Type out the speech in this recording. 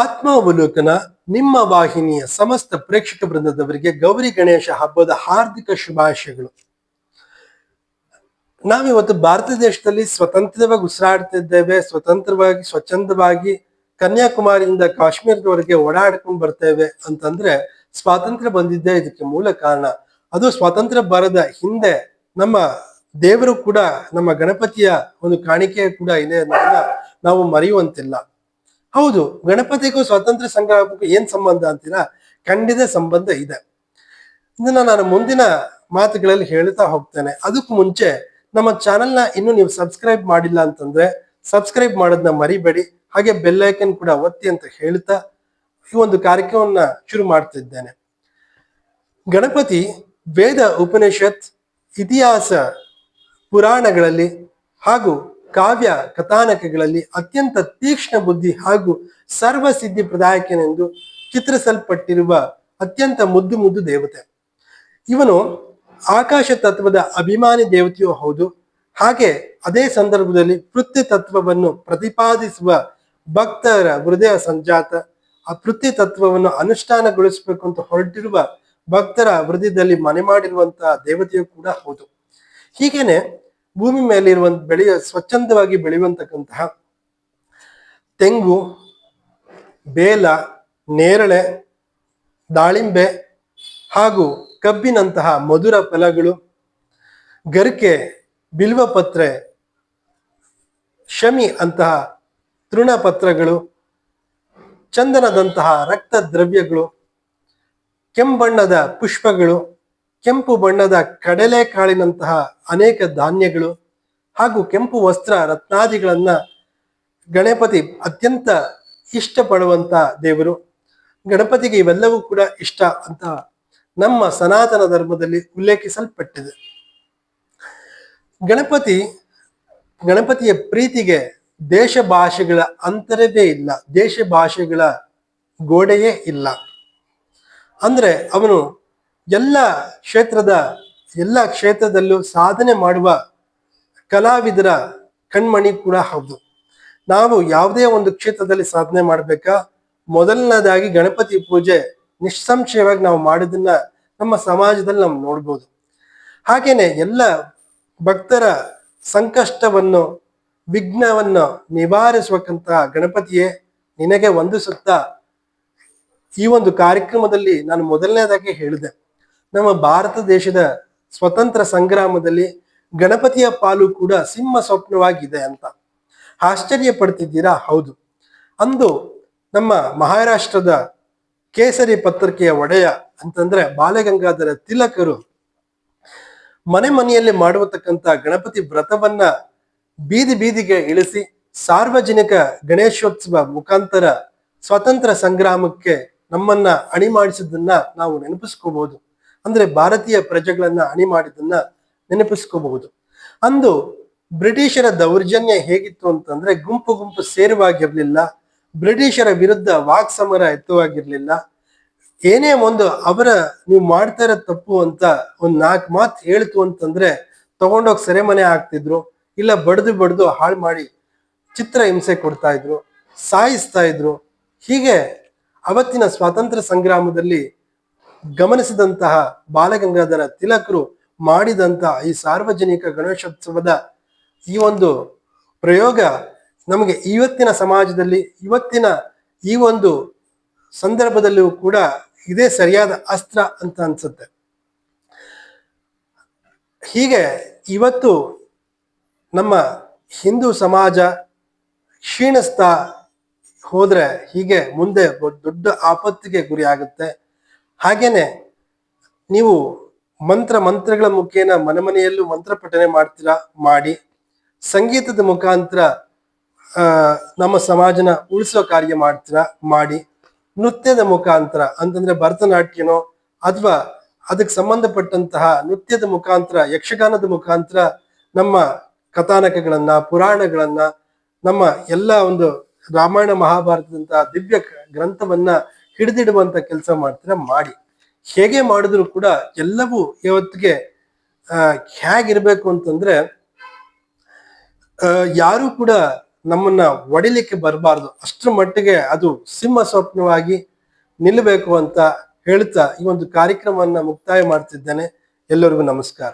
ಆತ್ಮಾವಲೋಕನ ನಿಮ್ಮ ವಾಹಿನಿಯ ಸಮಸ್ತ ಪ್ರೇಕ್ಷಕ ಬೃಂದದವರಿಗೆ ಗೌರಿ ಗಣೇಶ ಹಬ್ಬದ ಹಾರ್ದಿಕ ಶುಭಾಶಯಗಳು. ನಾವಿವತ್ತು ಭಾರತ ದೇಶದಲ್ಲಿ ಸ್ವತಂತ್ರವಾಗಿ ಉಸಿರಾಡ್ತಿದ್ದೇವೆ ಸ್ವತಂತ್ರವಾಗಿ, ಸ್ವಚ್ಛಂದವಾಗಿ ಕನ್ಯಾಕುಮಾರಿಯಿಂದ ಕಾಶ್ಮೀರದವರೆಗೆ ಓಡಾಡ್ಕೊಂಡು ಬರ್ತೇವೆ ಅಂತಂದ್ರೆ ಸ್ವಾತಂತ್ರ್ಯ ಬಂದಿದ್ದೇ ಇದಕ್ಕೆ ಮೂಲ ಕಾರಣ. ಅದು ಸ್ವಾತಂತ್ರ್ಯ ಬರದ ಹಿಂದೆ ನಮ್ಮ ದೇವರು ಕೂಡ ನಮ್ಮ ಗಣಪತಿಯ ಒಂದು ಕಾಣಿಕೆ ಕೂಡ ಇದೆ ಅನ್ನೋದನ್ನ ನಾವು ಮರೆಯುವಂತಿಲ್ಲ. ಹೌದು, ಗಣಪತಿಗೂ ಸ್ವಾತಂತ್ರ್ಯ ಸಂಗ್ರಾಮಕ್ಕೂ ಏನ್ ಸಂಬಂಧ ಅಂತೀರಾ? ಖಂಡಿತ ಸಂಬಂಧ ಇದೆ. ಇದನ್ನ ನಾನು ಮುಂದಿನ ಮಾತುಗಳಲ್ಲಿ ಹೇಳ್ತಾ ಹೋಗ್ತೇನೆ. ಅದಕ್ಕೂ ಮುಂಚೆ ನಮ್ಮ ಚಾನೆಲ್ನ ಇನ್ನೂ ನೀವು ಸಬ್ಸ್ಕ್ರೈಬ್ ಮಾಡಿಲ್ಲ ಅಂತಂದ್ರೆ ಸಬ್ಸ್ಕ್ರೈಬ್ ಮಾಡೋದನ್ನ ಮರಿಬೇಡಿ. ಹಾಗೆ ಬೆಲ್ಲೈಕನ್ ಕೂಡ ಒತ್ತಿ ಅಂತ ಹೇಳ್ತಾ ಈ ಒಂದು ಕಾರ್ಯಕ್ರಮವನ್ನ ಶುರು ಮಾಡ್ತಿದ್ದೇನೆ. ಗಣಪತಿ ವೇದ ಉಪನಿಷತ್ ಇತಿಹಾಸ ಪುರಾಣಗಳಲ್ಲಿ ಹಾಗೂ ಕಾವ್ಯ ಕಥಾನಕಗಳಲ್ಲಿ ಅತ್ಯಂತ ತೀಕ್ಷ್ಣ ಬುದ್ಧಿ ಹಾಗೂ ಸರ್ವಸಿದ್ಧಿ ಪ್ರದಾಯಕನೆಂದು ಚಿತ್ರಿಸಲ್ಪಟ್ಟಿರುವ ಅತ್ಯಂತ ಮುದ್ದು ಮುದ್ದು ದೇವತೆ. ಇವನು ಆಕಾಶ ತತ್ವದ ಅಭಿಮಾನಿ ದೇವತೆಯೂ ಹೌದು. ಹಾಗೆ ಅದೇ ಸಂದರ್ಭದಲ್ಲಿ ಪೃಥ್ವಿ ತತ್ವವನ್ನು ಪ್ರತಿಪಾದಿಸುವ ಭಕ್ತರ ಹೃದಯ ಸಂಜಾತ, ಆ ಪೃಥ್ವಿ ತತ್ವವನ್ನು ಅನುಷ್ಠಾನಗೊಳಿಸಬೇಕು ಅಂತ ಹೊರಟಿರುವ ಭಕ್ತರ ಹೃದಯದಲ್ಲಿ ಮನೆ ಮಾಡಿರುವಂತಹ ದೇವತೆಯು ಕೂಡ ಹೌದು. ಹೀಗೇನೆ ಭೂಮಿ ಮೇಲಿರುವಂತ ಬೆಳೆಯ ಸ್ವಚ್ಛಂದವಾಗಿ ಬೆಳೆಯುವಂತಕ್ಕಂತಹ ತೆಂಗು, ಬೇಲ, ನೇರಳೆ, ದಾಳಿಂಬೆ ಹಾಗೂ ಕಬ್ಬಿನಂತಹ ಮಧುರ ಫಲಗಳು, ಗರಿಕೆ, ಬಿಲ್ವಪತ್ರೆ, ಶಮಿ ಅಂತಹ ತೃಣಪತ್ರಗಳು, ಚಂದನದಂತಹ ರಕ್ತ ದ್ರವ್ಯಗಳು ಕೆಂಬಣ್ಣದ ಪುಷ್ಪಗಳು ಕೆಂಪು ಬಣ್ಣದ ಕಡಲೆಕಾಳಿನಂತಹ ಅನೇಕ ಧಾನ್ಯಗಳು ಹಾಗೂ ಕೆಂಪು ವಸ್ತ್ರ ರತ್ನಾದಿಗಳನ್ನ ಗಣಪತಿ ಅತ್ಯಂತ ಇಷ್ಟಪಡುವಂತ ದೇವರು. ಗಣಪತಿಗೆ ಇವೆಲ್ಲವೂ ಕೂಡ ಇಷ್ಟ ಅಂತ ನಮ್ಮ ಸನಾತನ ಧರ್ಮದಲ್ಲಿ ಉಲ್ಲೇಖಿಸಲ್ಪಟ್ಟಿದೆ. ಗಣಪತಿ, ಗಣಪತಿಯ ಪ್ರೀತಿಗೆ ದೇಶ ಭಾಷೆಗಳ ಅಂತರವೇ ಇಲ್ಲ. ದೇಶ ಭಾಷೆಗಳ ಗೋಡೆಯೇ ಇಲ್ಲ. ಅಂದ್ರೆ ಅವನು ಎಲ್ಲ ಕ್ಷೇತ್ರದ, ಎಲ್ಲ ಕ್ಷೇತ್ರದಲ್ಲೂ ಸಾಧನೆ ಮಾಡುವ ಕಲಾವಿದರ ಕಣ್ಮಣಿ ಕೂಡ ಹೌದು. ನಾವು ಯಾವುದೇ ಒಂದು ಕ್ಷೇತ್ರದಲ್ಲಿ ಸಾಧನೆ ಮಾಡ್ಬೇಕಾ? ಮೊದಲನೇದಾಗಿ ಗಣಪತಿ ಪೂಜೆ ನಿಸ್ಸಂಶಯವಾಗಿ ನಾವು ಮಾಡೋದನ್ನ ನಮ್ಮ ಸಮಾಜದಲ್ಲಿ ನಾವು ನೋಡ್ಬೋದು. ಹಾಗೇನೆ ಎಲ್ಲ ಭಕ್ತರ ಸಂಕಷ್ಟವನ್ನು, ವಿಘ್ನವನ್ನು ನಿವಾರಿಸುವಂತಹ ಗಣಪತಿಯೇ ನಿನಗೆ ವಂದಿಸುತ್ತಾ ಈ ಒಂದು ಕಾರ್ಯಕ್ರಮದಲ್ಲಿ ನಾನು ಮೊದಲನೇದಾಗಿ ಹೇಳಿದೆ. ನಮ್ಮ ಭಾರತ ದೇಶದ ಸ್ವತಂತ್ರ ಸಂಗ್ರಾಮದಲ್ಲಿ ಗಣಪತಿಯ ಪಾಲು ಕೂಡ ಸಿಂಹ ಸ್ವಪ್ನವಾಗಿದೆ ಅಂತ ಆಶ್ಚರ್ಯ ಪಡ್ತಿದ್ದೀರಾ? ಹೌದು. ಅಂದು ನಮ್ಮ ಮಹಾರಾಷ್ಟ್ರದ ಕೇಸರಿ ಪತ್ರಿಕೆಯ ಒಡೆಯ ಅಂತಂದ್ರೆ ಬಾಲಗಂಗಾಧರ ತಿಲಕರು ಮನೆ ಮನೆಯಲ್ಲಿ ಮಾಡುವತಕ್ಕಂತ ಗಣಪತಿ ವ್ರತವನ್ನ ಬೀದಿ ಬೀದಿಗೆ ಇಳಿಸಿ ಸಾರ್ವಜನಿಕ ಗಣೇಶೋತ್ಸವ ಮುಖಾಂತರ ಸ್ವತಂತ್ರ ಸಂಗ್ರಾಮಕ್ಕೆ ನಮ್ಮನ್ನ ಅಣಿ ಮಾಡಿಸಿದ್ದನ್ನ ನಾವು ನೆನಪಿಸ್ಕೋಬಹುದು. ಅಂದ್ರೆ ಭಾರತೀಯ ಪ್ರಜೆಗಳನ್ನ ಅಣಿ ಮಾಡಿದ್ದನ್ನ ನೆನಪಿಸ್ಕೋಬಹುದು. ಅಂದು ಬ್ರಿಟಿಷರ ದೌರ್ಜನ್ಯ ಹೇಗಿತ್ತು ಅಂತಂದ್ರೆ ಗುಂಪು ಗುಂಪು ಸೇರುವಾಗಿರ್ಲಿಲ್ಲ, ಬ್ರಿಟಿಷರ ವಿರುದ್ಧ ವಾಕ್ ಸಮರ ಎತ್ತುವಾಗಿರ್ಲಿಲ್ಲ. ಏನೇ ಒಂದು ಅವರ ನೀವು ಮಾಡ್ತಾ ಇರೋ ತಪ್ಪು ಅಂತ ಒಂದ್ ನಾಲ್ಕು ಮಾತು ಹೇಳ್ತು ಅಂತಂದ್ರೆ ತಗೊಂಡೋಗಿ ಸೆರೆಮನೆ ಆಗ್ತಿದ್ರು ಇಲ್ಲ ಬಡ್ದು ಬಡ್ದು ಹಾಳು ಮಾಡಿ ಚಿತ್ರ ಹಿಂಸೆ ಕೊಡ್ತಾ ಇದ್ರು, ಸಾಯಿಸ್ತಾ ಇದ್ರು. ಹೀಗೆ ಅವತ್ತಿನ ಸ್ವಾತಂತ್ರ್ಯ ಸಂಗ್ರಾಮದಲ್ಲಿ ಗಮನಿಸಿದಂತಹ ಬಾಲಗಂಗಾಧರ ತಿಲಕರು ಮಾಡಿದಂತಹ ಈ ಸಾರ್ವಜನಿಕ ಗಣೇಶೋತ್ಸವದ ಈ ಒಂದು ಪ್ರಯೋಗ ನಮಗೆ ಇವತ್ತಿನ ಸಮಾಜದಲ್ಲಿ, ಇವತ್ತಿನ ಈ ಒಂದು ಸಂದರ್ಭದಲ್ಲಿಯೂ ಕೂಡ ಇದೇ ಸರಿಯಾದ ಅಸ್ತ್ರ ಅಂತ ಅನ್ಸುತ್ತೆ. ಹೀಗೆ ಇವತ್ತು ನಮ್ಮ ಹಿಂದೂ ಸಮಾಜ ಕ್ಷೀಣಿಸ್ತಾ ಹೋದ್ರೆ ಹೀಗೆ ಮುಂದೆ ದೊಡ್ಡ ಆಪತ್ತಿಗೆ ಗುರಿ ಆಗುತ್ತೆ ಹಾಗೇನೆ ನೀವು ಮಂತ್ರ ಮಂತ್ರಗಳ ಮುಖೇನ ಮನೆ ಮನೆಯಲ್ಲೂ ಮಂತ್ರ ಪಠನೆ ಮಾಡ್ತೀರಾ? ಮಾಡಿ. ಸಂಗೀತದ ಮುಖಾಂತರ ನಮ್ಮ ಸಮಾಜನ ಉಳಿಸೋ ಕಾರ್ಯ ಮಾಡ್ತೀರಾ? ಮಾಡಿ. ನೃತ್ಯದ ಮುಖಾಂತರ, ಅಂತಂದ್ರೆ ಭರತನಾಟ್ಯನೋ, ಅಥವಾ ಅದಕ್ಕೆ ಸಂಬಂಧಪಟ್ಟಂತಹ ನೃತ್ಯದ ಮುಖಾಂತರ, ಯಕ್ಷಗಾನದ ಮುಖಾಂತರ ನಮ್ಮ ಕಥಾನಕಗಳನ್ನ, ಪುರಾಣಗಳನ್ನ, ನಮ್ಮ ಎಲ್ಲ ಒಂದು ರಾಮಾಯಣ ಮಹಾಭಾರತದಂತಹ ದಿವ್ಯ ಗ್ರಂಥವನ್ನ ಹಿಡಿದಿಡುವಂತ ಕೆಲಸ ಮಾಡ್ತೀರಾ, ಮಾಡಿ. ಹೇಗೆ ಮಾಡಿದ್ರು ಕೂಡ ಎಲ್ಲವೂ ಇವತ್ತಿಗೆ ಹೇಗಿರ್ಬೇಕು ಅಂತಂದ್ರೆ ಯಾರು ಕೂಡ ನಮ್ಮನ್ನ ಒಡಿಲಿಕ್ಕೆ ಬರಬಾರ್ದು. ಅಷ್ಟರ ಮಟ್ಟಿಗೆ ಅದು ಸಿಂಹ ಸ್ವಪ್ನವಾಗಿ ನಿಲ್ಲಬೇಕು ಅಂತ ಹೇಳ್ತಾ ಈ ಒಂದು ಕಾರ್ಯಕ್ರಮವನ್ನ ಮುಕ್ತಾಯ ಮಾಡ್ತಿದ್ದೇನೆ. ಎಲ್ಲರಿಗೂ ನಮಸ್ಕಾರ.